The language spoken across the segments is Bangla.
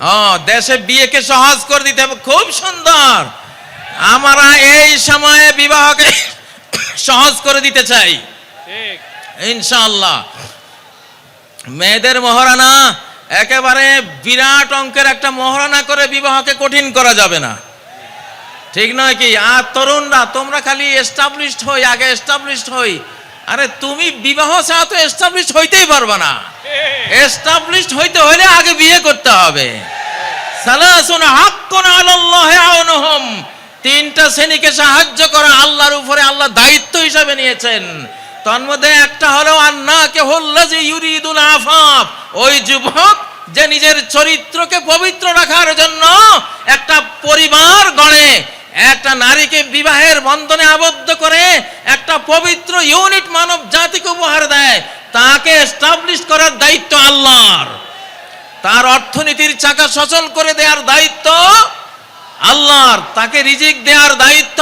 ও দেশে বিয়েকে সহজ করে দিতে হবে। খুব সুন্দর। আমরা এই সময়ে বিবাহকে সহজ করে দিতে চাই। ঠিক। ইনশাআল্লাহ। মেয়েদের মহারানা একেবারে বিরাট অঙ্কের একটা মহারানা করে বিবাহকে কঠিন করা যাবে না। ঠিক নয় কি? আর তরুণরা তোমরা খালি এস্টাবলিশড হই আগে এস্টাবলিশড হই। আরে তুমি বিবাহ ছাড়া তো এস্টাবলিশড হইতেই পারবে না। এস্টাবলিশড হইতে হলে আগে বিয়ে করতে হবে। সালাসুন হাক্কুন আলাল্লাহি আউনুহুম। তিনটা শ্রেণীকে সাহায্য করা আল্লাহর উপরে আল্লাহ দায়িত্ব হিসাবে নিয়েছেন। তন্মধ্যে একটা হলো আন্না কে হল্লাজি ইউরিদুল আফাফ। ওই যুবক যে নিজের চরিত্রকে পবিত্র রাখার জন্য একটা পরিবার গড়ে একটা নারীকে বিবাহের বন্ধনে আবদ্ধ করে একটা পবিত্র ইউনিট মানব জাতিকে উপহার দেয়, তাকে এস্টাবলিশ করার দায়িত্ব আল্লাহর। তার অর্থনীতির চাকা সচল করে দেওয়ার দায়িত্ব আল্লাহর, তাকে রিজিক দেওয়ার দায়িত্ব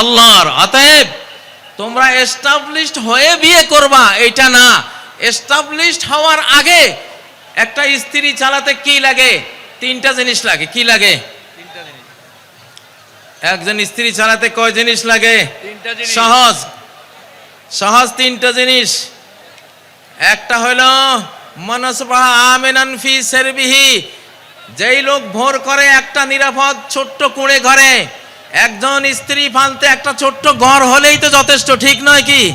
আল্লাহর। অতএব তোমরা এস্টাবলিশড হয়ে বিয়ে করবা এটা না। এস্টাবলিশড হওয়ার আগে একটা স্ত্রী চালাতে কি লাগে? তিনটা জিনিস লাগে, কি লাগে? একজন স্ত্রী চালাতে কয় জিনিস লাগে? সহজ। সহজ তিনটা জিনিস। একটা হইল মনসবাহ আমেনান ফি সেরবিহি। যেই লোক ভোর করে একটা নিরাপদ ছোট্ট কুঁড়ে ঘরে একজন স্ত্রী ফালতে একটা ছোট্ট ঘর হলেই তো যথেষ্ট ঠিক নয় কি?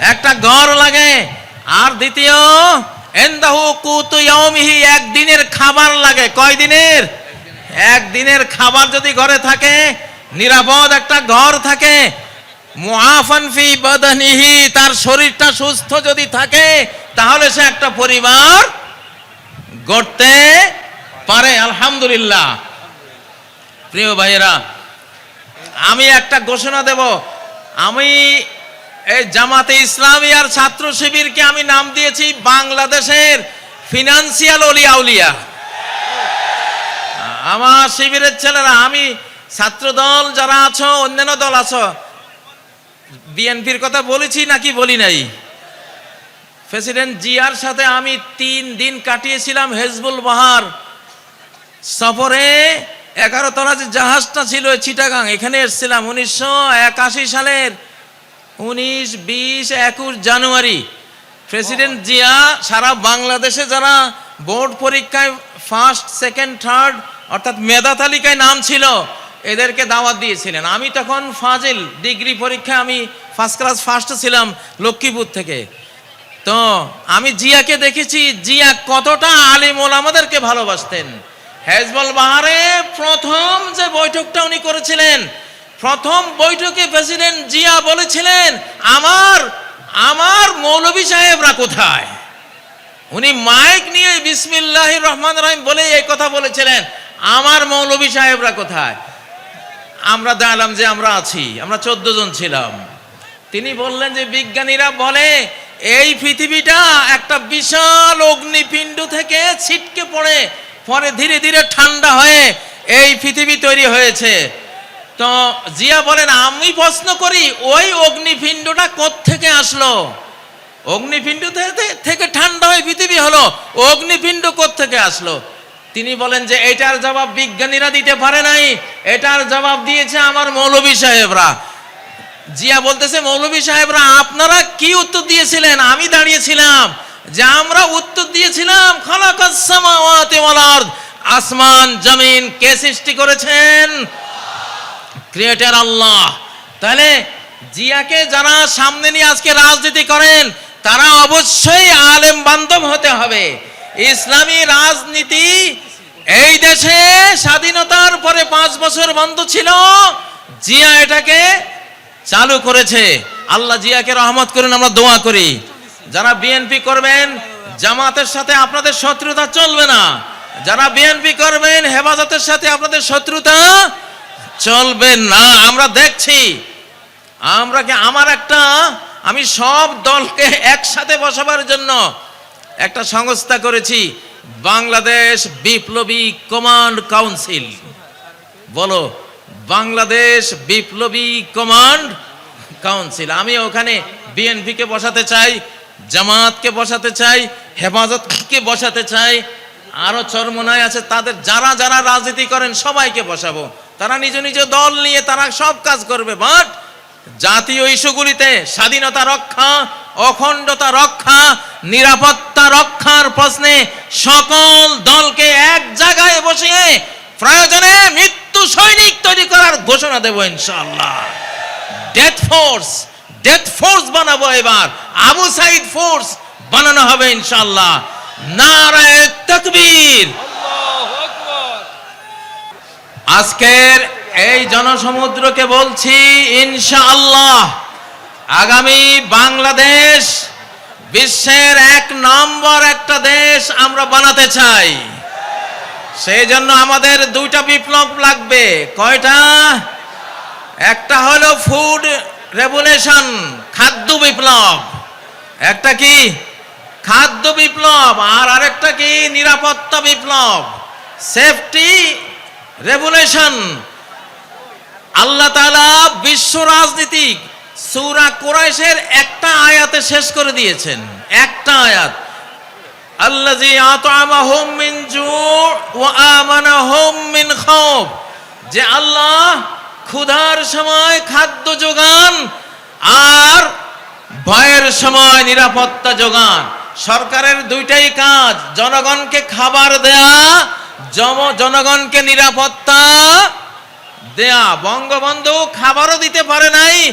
একটা ঘর লাগে। আর দ্বিতীয় এন্দাহু কুতু ইয়াউমিহি একদিনের খাবার লাগে। কয় দিনের? একদিনের খাবার যদি ঘরে থাকে নিরাপদ একটা ঘর থাকে। তার শরীরটা সুস্থ যদি থাকে, তাহলে সে একটা পরিবার গড়তে পারে, আলহামদুলিল্লাহ। প্রিয় ভাইয়েরা, আমি একটা ঘোষণা দেব। আমি এই জামাতে ইসলামী আর ছাত্র শিবিরকে আমি নাম দিয়েছি বাংলাদেশের ফিনান্সিয়াল অলিয়া উলিয়া আমার শিবিরের ছেলেরা, আমি ছাত্র দল যারা আছো, অন্যান্য দল আছো, বিএনপির কথা বলেছি নাকি বলি নাই? প্রেসিডেন্ট জিয়ার সাথে আমি তিন দিন কাটিয়েছিলাম হেজবুল বাহার সফরে। এগারো তলা যে জাহাজটা ছিল চিটাগাং, এখানে এসেছিলাম উনিশশো একাশি সালের উনিশ, বিশ, একুশ জানুয়ারি। প্রেসিডেন্ট জিয়া সারা বাংলাদেশে যারা বোর্ড পরীক্ষায় ফার্স্ট সেকেন্ড থার্ড অর্থাৎ মেধা তালিকায় নাম ছিল এদেরকে দাওয়াত দিয়েছিলেন। আমি তখন ফাজিল, ডিগ্রি পরীক্ষায় আমি ফার্স্ট ক্লাস ফার্স্ট ছিলাম লক্ষ্মীপুর থেকে। তো আমি জিয়াকে দেখেছি, জিয়া কতটা আলিম ওলামাদেরকে ভালোবাসতেন। হেজবল বাহারে প্রথম যে বৈঠকটা উনি করেছিলেন, প্রথম বৈঠকে প্রেসিডেন্ট জিয়া বলেছিলেন, আমার আমার মৌলভী সাহেবরা কোথায়? উনি মাইক নিয়ে বিসমিল্লাহ রহমান রহিম বলে এই কথা বলেছিলেন, আমার মৌলভী সাহেবরা কোথায়? আমরা দাঁড়ালাম যে আমরা আছি, আমরা চোদ্দ জন ছিলাম। তিনি বললেন যে বিজ্ঞানীরা বলে, এই পৃথিবীটা একটা বিশাল অগ্নিপিণ্ড থেকে ছিটকে পড়ে, পরে ধীরে ধীরে ঠান্ডা হয়ে এই পৃথিবী তৈরি হয়েছে। তো জিয়া বলেন, আমি প্রশ্ন করি, ওই অগ্নিপিণ্ডটা থেকে আসলো? অগ্নিপিণ্ড থেকে- ঠান্ডা হয়ে পৃথিবী হলো, অগ্নিপিণ্ড থেকে আসলো? তিনি বলেন যে এটার জবাব বিজ্ঞানীরা দিতে পারে নাই। এটার জবাব দিয়েছে আমার মৌলভী সাহেবরা। জিয়া বলতেছে, মৌলভী সাহেবরা, আপনারা কি উত্তর দিয়েছিলেন? আমি দাঁড়িয়েছিলাম যে আমরা উত্তর দিয়েছিলাম আসমান, জমিন কে সৃষ্টি করেছেন? ক্রিয়েটার আল্লাহ। তাহলে জিয়াকে যারা সামনে নিয়ে আজকে রাজনীতি করেন, তারা অবশ্যই আলেম বান্ধব হতে হবে। ইসলামী রাজনীতি এই দেশে স্বাধীনতার পরে পাঁচ বছর বন্ধ ছিল। জিয়া এটাকে চালু করেছে। আল্লাহ জিয়াকে রহমত করুন, আমরা দোয়া করি। যারা বিএনপি করবেন, জামাতের সাথে আপনাদের শত্রুতা চলবে না। যারা বিএনপি করবেন, হেফাজতের সাথে আপনাদের শত্রুতা চলবে না। আমরা দেখছি, আমরা কি, আমার একটা, আমি সব দলকে একসাথে বসাবার জন্য একটা সংস্থা করেছি, বাংলাদেশ বিপ্লবী কমান্ড কাউন্সিল। বলো, বাংলাদেশ বিপ্লবী কমান্ড কাউন্সিল। আমি ওখানে বিএনপিকে বসাতে চাই জামাতকে বসাতে চাই, হেফাজতকে বসাতে চাই, আরও চরমনায় আছে, তাদের যারা যারা রাজনীতি করেন সবাইকে বসাবো। তারা নিজ নিজ দল নিয়ে তারা সব কাজ করবে, বাট জাতীয় ইস্যুগুলিতে স্বাধীনতা রক্ষা অখণ্ডতা রক্ষা, নিরাপত্তা রক্ষার প্রশ্নে সকল দলকে এক জায়গায় বসিয়ে প্রয়োজনে মৃত্যু সৈনিক তৈরি করার ঘোষণা দেব ইনশাআল্লাহ। ডেথ ফোর্স ডেথ ফোর্স বানাবো এবার। আবু সাইদ ফোর্স বানানো হবে ইনশাআল্লাহ। নারায়ে তাকবীর। আজকের এই জনসমুদ্রকে বলছি ইনশাআল্লাহ। আগামী বাংলাদেশ বিশ্বের এক নম্বর একটা দেশ আমরা বানাতে চাই। সেই জন্য আমাদের দুইটা বিপ্লব লাগবে। কয়টা? একটা হলো ফুড রেভুলেশন খাদ্য বিপ্লব। একটা কি? খাদ্য বিপ্লব। আর আরেকটা কি? নিরাপত্তা বিপ্লব। সেফটি রেভুলেশন আল্লাহ তাআলা বিশ্ব রাজনীতিক সূরা কুরাইশের একটা আয়াতে শেষ করে দিয়েছেন। একটা আয়াত। আল্লাযী আত'আমাহুম মিন জু' ওয়া আমানাহুম মিন খাউফ। যে আল্লাহ ক্ষুধার সময় খাদ্য যোগান আর ভয়ের সময় নিরাপত্তা যোগান। সরকারের দুইটাই কাজ। জনগণকে খাবার দেয়া জনগণকে নিরাপত্তা দেয়া। বঙ্গবন্ধু খাবারও দিতে পারে নাই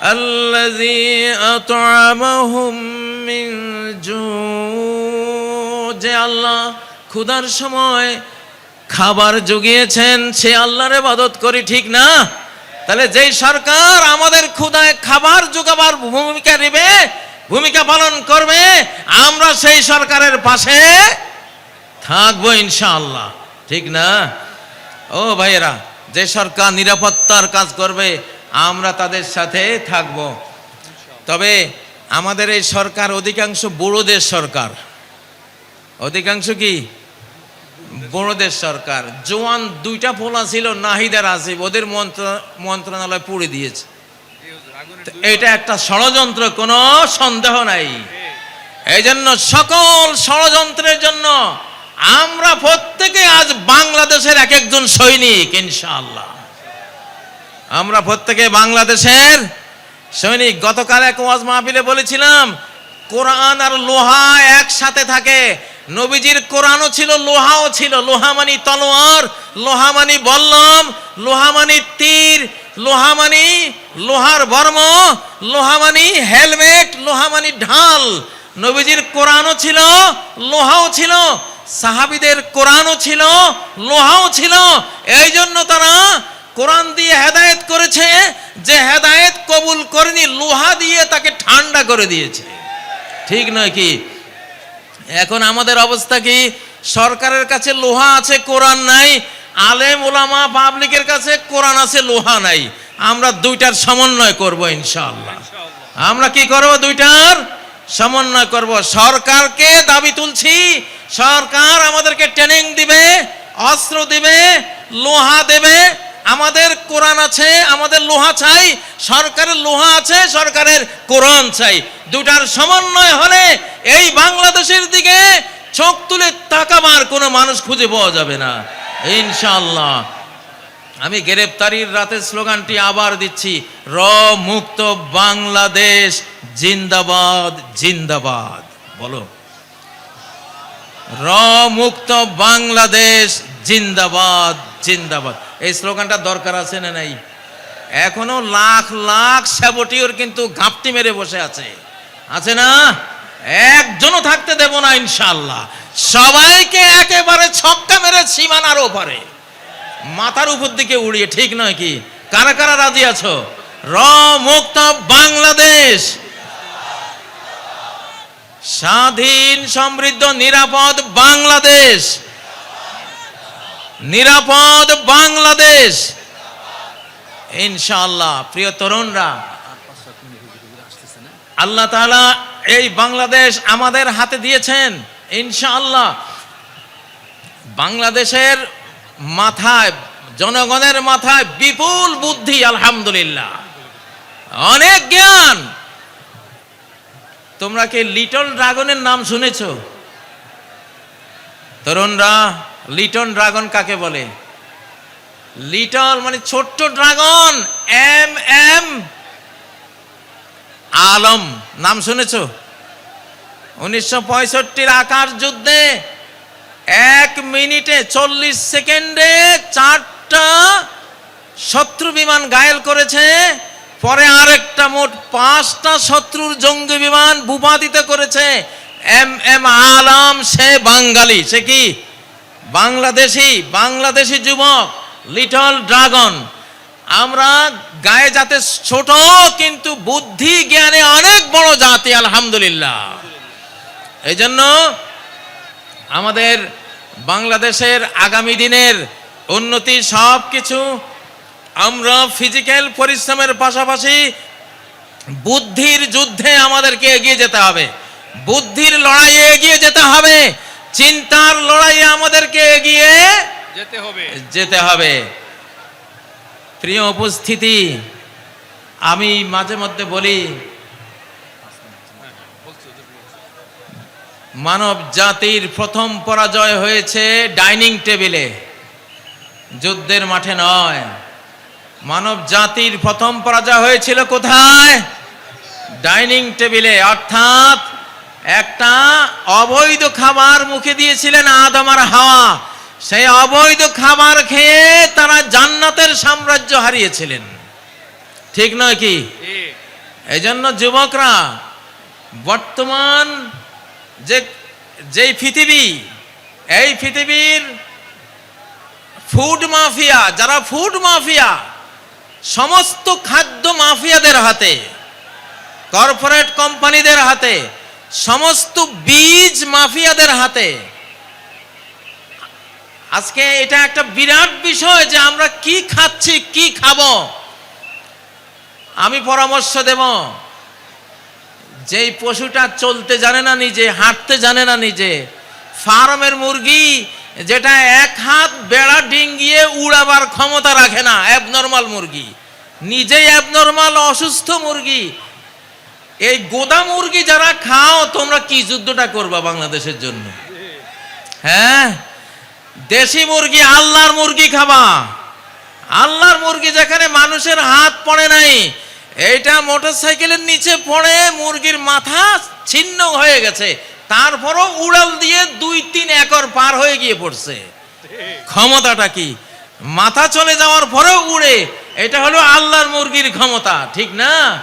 আল্লাযী আত'আমাহুম মিন জু' যে আল্লাহ ক্ষুধার সময় খাবার জুগিয়েছেন, সে আল্লাহর ইবাদত করি ঠিক না? তাহলে যেই সরকার আমাদের ক্ষুধায় খাবার যোগাবার ভূমিকা নেবে, ভূমিকা পালন করবে, আমরা সেই সরকারের পাশে থাকব ইনশাআল্লাহ। ঠিক না? ও ভাইয়েরা, যে সরকার নিরাপত্তার কাজ করবে আমরা তাদের সাথে থাকব। তবে আমাদের এই সরকার অধিকাংশ বড়দের সরকার। অধিকাংশ কি? বড়দের সরকার। জোয়ান দুইটা পোলা ছিল, নাহিদার আসিফ, ওদের মন্ত্র, মন্ত্রণালয় পুড়ে দিয়েছে। এটা একটা ষড়যন্ত্র, কোনো সন্দেহ নাই। এই জন্য সকল ষড়যন্ত্রের জন্য আমরা প্রত্যেকে আজ বাংলাদেশের এক একজন সৈনিক, ইনশাআল্লাহ। আমরা প্রত্যেকে বাংলাদেশের সৈনিক, গতকাল এক ওয়াজ মাহফিলে বলেছিলাম, কোরআন আর লোহা একসাথে থাকে। নবীজির কোরআনও ছিল, লোহাও ছিল। লোহা মানি তলোয়ার, লোহা মানি বল্লম, লোহা মানি তীর, লোহা মানি লোহার বর্ম, লোহা মানি হেলমেট, লোহা মানি ঢাল। নবীজির কোরআনও ছিল, লোহাও ছিল। সাহাবিদের কোরআনও ছিল, লোহাও ছিল। এই জন্য তারা কোরআন দিয়ে হেদায়েত করেছে, যে হেদায়েত কবুল করেনি, লোহা দিয়ে তাকে ঠান্ডা করে দিয়েছে। ঠিক নয় কি? এখন আমাদের অবস্থা কি? সরকারের কাছে লোহা আছে, কোরআন নাই। আলেম ওলামা পাবলিকের কাছে কোরআন আছে, লোহা নাই। আমরা দুইটার সমন্বয় করব ইনশাআল্লাহ। আমরা কি করব দুইটার? সমন্বয় করব। সরকারকে দাবি তুলছি, সরকার আমাদেরকে ট্রেনিং দিবে, অস্ত্র দিবে, লোহা দেবে আমাদের কোরআন আছে, আমাদের লোহা চাই, সরকারের লোহা আছে, সরকারের কোরআন চাই। দুটার সমন্বয় হলে এই বাংলাদেশের দিকে চোখ তুলে তাকাবার কোনো মানুষ খুঁজে পাওয়া যাবে না। ইনশাল্লাহ আমি গ্রেপ্তারির রাতের স্লোগানটি আবার দিচ্ছি, র মুক্ত বাংলাদেশ জিন্দাবাদ জিন্দাবাদ। বলো। র মুক্ত বাংলাদেশ জিন্দাবাদ জিন্দাবাদ। এই স্লোগানটা দরকার আছে না নাই? এখনও লাখ লাখ স্যাবটিওর কিন্তু ঘাপটি মেরে বসে আছে। আছে না? একজনও থাকতে দেব না ইনশাল্লাহ সবাইকে একেবারে ছক্কা মেরে সীমানার ওপারে। মাথার উপর দিকে উড়িয়ে, ঠিক নয় কি? কারা কারা রাজি আছো? র মুক্ত বাংলাদেশ। স্বাধীন, সমৃদ্ধ, নিরাপদ বাংলাদেশ। নিরাপদ বাংলাদেশ। ইনশাআল্লাহ, প্রিয় তরুণরা, আল্লাহ তাআলা এই বাংলাদেশ আমাদের হাতে দিয়েছেন, ইনশাআল্লাহ। বাংলাদেশের মাথায়, জনগণের মাথায় বিপুল বুদ্ধি, আলহামদুলিল্লাহ। অনেক জ্ঞান। তোমরা কি লিটল ড্রাগনের নাম শুনেছ? তরুণরা লিটল ড্রাগন কাকে বলে? লিটল মানে ছোট্ট ড্রাগন, এম এম। আলম, নাম শুনেছ? উনিশশো পঁয়ষট্টির আকাশ যুদ্ধে এক মিনিটে চল্লিশ সেকেন্ডে চারটা শত্রু বিমান গায়েল করেছে, পরে আরেকটা মোট পাঁচটা শত্রুর জঙ্গি বিমান ভূপাতিত করেছে। এম এম, আলম, সে বাঙালি, সে কি? বাংলাদেশি বাংলাদেশি যুবক লিটল ড্রাগন আমরা গায়ে যাতে ছোট, কিন্তু বুদ্ধি জ্ঞানে অনেক বড় জাতি, আলহামদুলিল্লাহ। এই জন্য আমাদের বাংলাদেশের আগামী দিনের উন্নতি সব কিছু আমরা ফিজিক্যাল পরিশ্রমের পাশাপাশি বুদ্ধির যুদ্ধে আমাদেরকে এগিয়ে যেতে হবে। বুদ্ধির লড়াইয়ে এগিয়ে যেতে হবে। চিন্তার লড়াইয়ে আমাদেরকে এগিয়ে যেতে হবে। যেতে হবে। প্রিয় উপস্থিতি আমি মাঝে মধ্যে বলি মানব জাতির প্রথম পরাজয় হয়েছে ডাইনিং টেবিলে যুদ্ধের মাঠে নয়। মানব জাতির প্রথম পরাজয় হয়েছিল কোথায়? ডাইনিং টেবিলে অর্থাৎ একটা অবৈধ খাবার মুখে দিয়েছিলেন আদম আর হাওয়া। সেই অবৈধ খাবার খেয়ে তারা জান্নাতের সাম্রাজ্য হারিয়েছিলেন। ঠিক নয় কি? এই জন্য যুবকরা বর্তমান যে যেই পৃথিবী এই পৃথিবীর ফুড মাফিয়া যারা ফুড মাফিয়া সমস্ত খাদ্য মাফিয়াদের হাতে কর্পোরেট কোম্পানিদের হাতে সমস্ত বীজ মাফিয়াদের হাতে। আজকে এটা একটা বিরাট বিষয় যে আমরা কি খাচ্ছি, কি খাব? আমি পরামর্শ দেব। যেই পশুটা চলতে জানে না নিজে, হাঁটতে জানে না নিজে, ফার্মের মুরগি যেটা এক হাত বেড়া ডিঙ্গিয়ে উড়াবার ক্ষমতা রাখে না অ্যাবনর্মাল মুরগি। নিজেই অ্যাবনর্মাল অসুস্থ মুরগি এই গোদা মুরগি যারা খাও, তোমরা কি যুদ্ধটা করবা বাংলাদেশের জন্য? হ্যাঁ? দেশি মুরগি আল্লাহর মুরগি খাবা। আল্লাহর মুরগি যেখানে মানুষের হাত পড়ে নাই, এইটা মোটরসাইকেলের নিচে পড়ে, মুরগির মাথা ছিন্ন হয়ে গেছে। তারপরও উড়াল দিয়ে দুই তিন একর পার হয়ে গিয়ে পড়ছে। ক্ষমতাটা কি? মাথা চলে যাওয়ার পরেও উড়ে। এটা হলো আল্লাহর মুরগির ক্ষমতা, ঠিক না?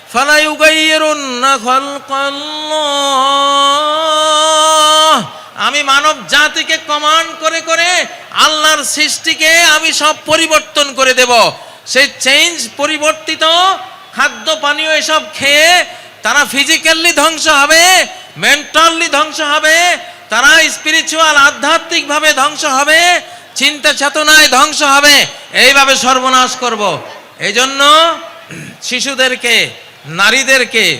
আমি মানব জাতিকে কমান্ড করে করে আল্লাহর সৃষ্টিকে আমি সব পরিবর্তন করে দেব। সেই চেঞ্জ পরিবর্তিত খাদ্য, পানীয় এসব খেয়ে তারা ফিজিক্যালি ধ্বংস হবে, মেন্টালি ধ্বংস হবে, তারা স্পিরিচুয়াল, আধ্যাত্মিকভাবে ধ্বংস হবে, চিন্তা চেতনায় ধ্বংস হবে। এইভাবে সর্বনাশ করব। এই জন্য শিশুদেরকে নারীদেরকে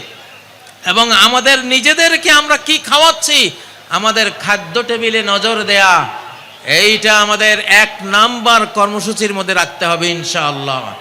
এবং আমাদের নিজেদেরকে আমরা কি খাওয়াচ্ছি? আমাদের খাদ্য টেবিলে নজর দেয়া। এইটা আমাদের এক নাম্বার কর্মসূচির মধ্যে রাখতে হবে ইনশাআল্লাহ।